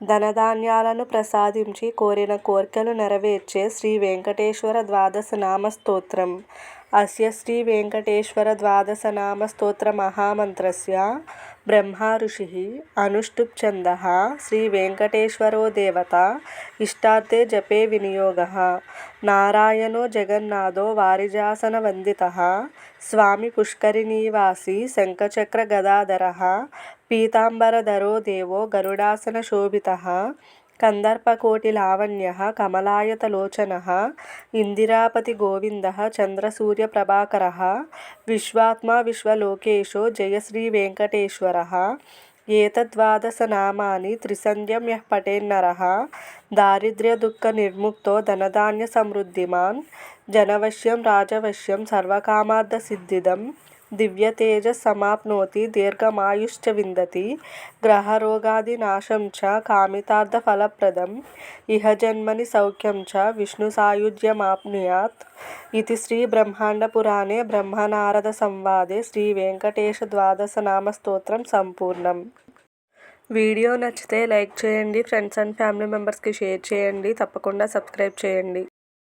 ధనధాన్యాలను ప్రసాదించి కోరిన కోర్కెలు నెరవేర్చే శ్రీ వెంకటేశ్వర ద్వాదశ నామ స్తోత్రం అస్య శ్రీ వెంకటేశ్వర ద్వాదశ నామ స్తోత్ర మహామంత్రస్య. బ్రహ్మ ఋషిः అనుష్టుప్ ఛందः శ్రీ వెంకటేశ్వరో దేవత ఇష్టార్థే జపే వినియోగः. నారాయణో జగన్నాథో వారిజాసన వందితः స్వామి పుష్కరిణీవాసి శంఖచక్ర గదాధరः పీతాంబరధరో దేవో గరుడాసన శోభితः కందర్పకోటిలావణ్యः కమలాయతలోచనः ఇందిరాపతి గోవిందः చంద్రసూర్యప్రభాకరः విశ్వాత్మా సమాప్నోతి జయ శ్రీ వెంకటేశ్వరः ఏతద్వాదశనామాని త్రిసంధ్యం యః పఠేన్నరः చ కామితార్థఫలప్రదం ఇహ జన్మని సౌఖ్యం చ విష్ణు విష్ణుసాయుజ్యమాప్నుయాత్ ఇది శ్రీ బ్రహ్మాండపురాణే బ్రహ్మనారద సంవాదే శ్రీ వెంకటేశ ద్వాదశ నామస్తోత్రం సంపూర్ణం. వీడియో నచ్చితే లైక్ చేయండి ఫ్రెండ్స్ అండ్ ఫ్యామిలీ మెంబర్స్కి షేర్ చేయండి తప్పకుండా సబ్స్క్రైబ్ చేయండి.